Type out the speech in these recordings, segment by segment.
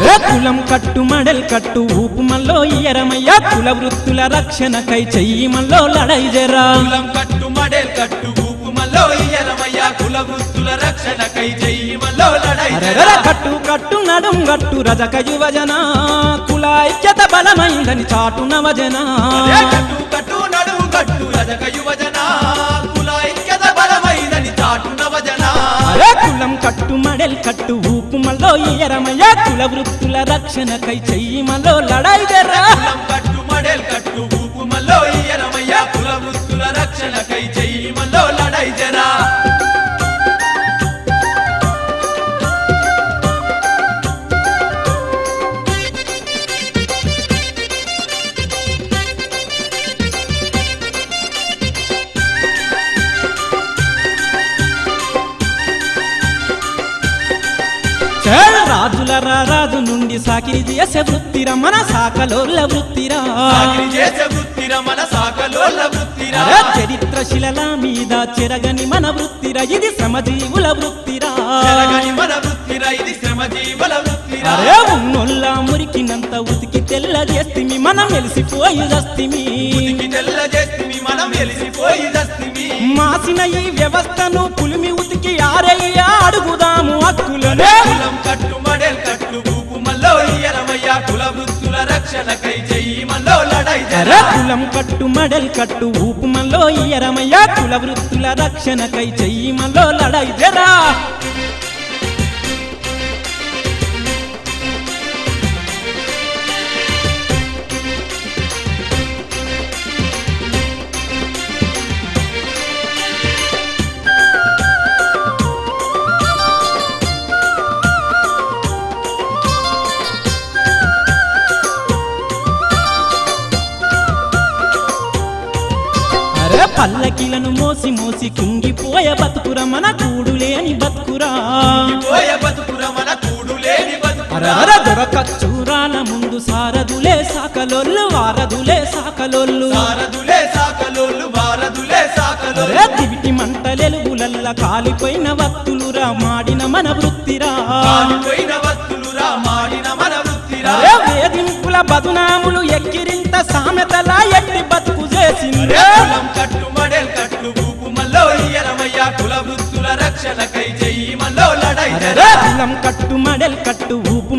కులం కట్టు మడల్ కట్టు ఊపు మల్లో ఇయరమయ్య కుల వృత్తుల రక్షణకై చెయ్యి మల్లో లడై జరా. కులం కట్టు మడేల్ కట్టు ఊపు మల్లో ఇయ్యరమయ్య కుల వృత్తుల రక్షణకై చెయ్యమల్లో లడై అరెరెర కట్టు కట్టు నడుం గట్టు రజక యువజన. కుల ఐక్యత బలమైందని చాటు నవజన కట్టు కట్టు మల్లో కుల వృత్తుల రక్షణకై చెయ్యి మల్లో లడై రాజుల రారాజు నుండి సాకిరి చేసే వృత్తిరా మన సాకలోళ్ళ వృత్తిరా. సాగిరి చేసే వృత్తిర మన సాకలోళ్ళ వృత్తిరా. అరే చరిత్ర శిలల మీద చెరగని మన వృత్తిరా ఇది శ్రమజీవుల వృత్తిరా. జరగని మన వృత్తిర ఇది శ్రమ జీవల వృత్తిరా. అరే మురికినంత ఉతికి తెల్ల చేస్తిమి మనం మెలిసిపోయి దస్తిమి ఉతికి తెల్ల చేస్తిమి మనం వెలిసిపోయి దస్తిమి మాసిన ఈ వ్యవస్థను పులిమి ఉతికి ఆరయ్యా అడుగుదాము హక్కులనే కులం కట్టు ఇయ్యరమయ్య కుల వృత్తుల రక్షణకై చెయ్యి మల్లో లడై అరే కులం కట్టు మడల్ కట్టు ఊపు మనలో ఇయరమయ్య కుల వృత్తుల రక్షణకై చెయ్యి మనలో లడై జరా పల్లకిలను మోసి మోసి కుంగిపోయే బతుకురా మన కూడు లేని బతుకురా అరర దొరకచ్చూరాల ముందు సారదులే సాకలోళ్ళు వారదులే సాకలోళ్ళు. దివిటి మంటలెలుగులల్ల కాలిపోయిన వత్తులురా మాడిన మన వృత్తిరా. మాడిన మన వృత్తిరా. బదునాములు ఎక్కిరింత సామెతలా ఎట్టి బతుకు చేసింది. కులం కట్టు మడేల్ కట్టు ఊపు మల్లో కుల వృత్తుల రక్షణకై చెయ్యి మల్లో లడై అరే కులం కట్టు మడల్ కట్టు ఊపు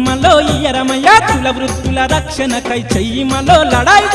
ఇయరమయ్య కుల వృత్తుల రక్షణకై చెయ్యి మలో లడాయి